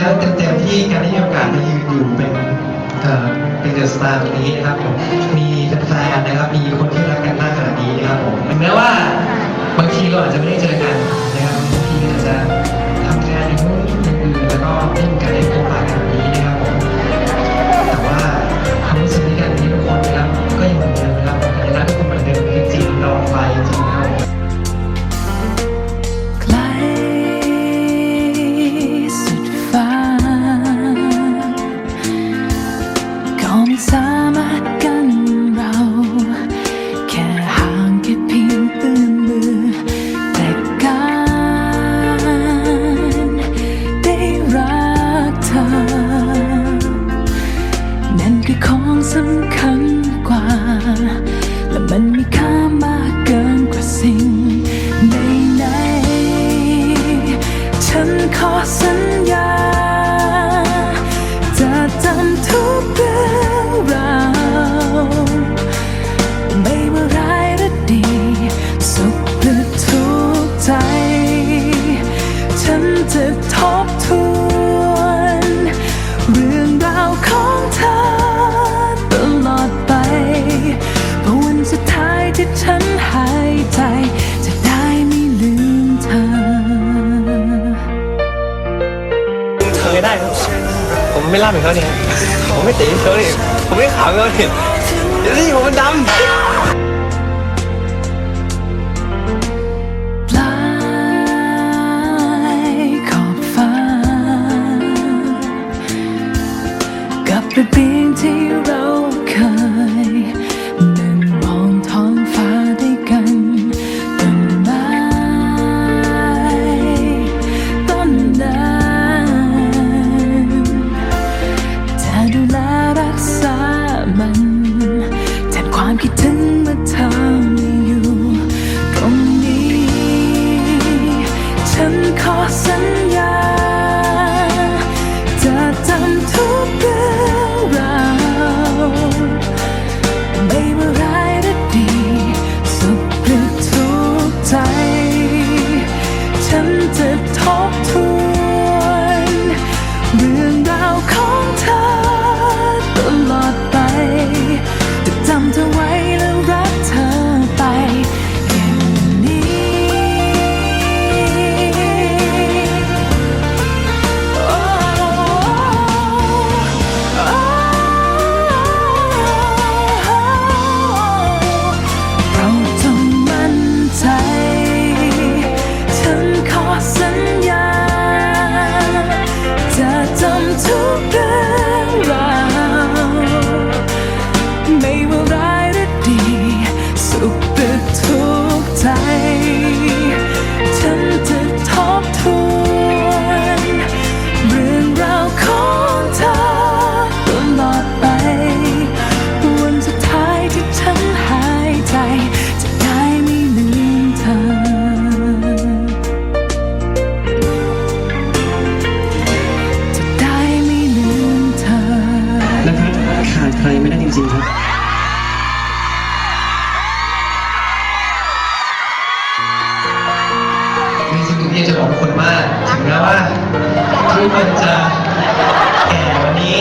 แล้วเต็มๆที่การได้มีโอกาสมายืนอยู่เป็นเออเป็นเดอะสตาร์ตรงนี้นะครับผมมีแฟนๆนะครับ มีคนที่รักกันมากขนาดนี้นะครับผมถึงแม้ว่าบางทีเราอาจจะไม่ได้เจอกันนะครับบางทีอาจจะทำงานอย่างนู้นอย่างอื่นแล้วก็ไม่ ไม่ล่าเหมือนเขาเนี่ยผมไม่ตีเขาเนี่ยผมไม่ขาวเขาเนี่ยเดี๋ยวนี่ผมมันดำ นขอสัญญา ใจ ฉันจะทบทวนเรื่องราวของเธอตลอดไป วันสุดท้ายที่ฉันหายใจ จะได้ไม่ลืมเธอ จะได้ไม่ลืมเธอและพัดขาดใครไม่ได้จริงๆครับ ที่จะบอกทุกคนว่าถึงแม้ว่าทุกคนจะแก่วันนี้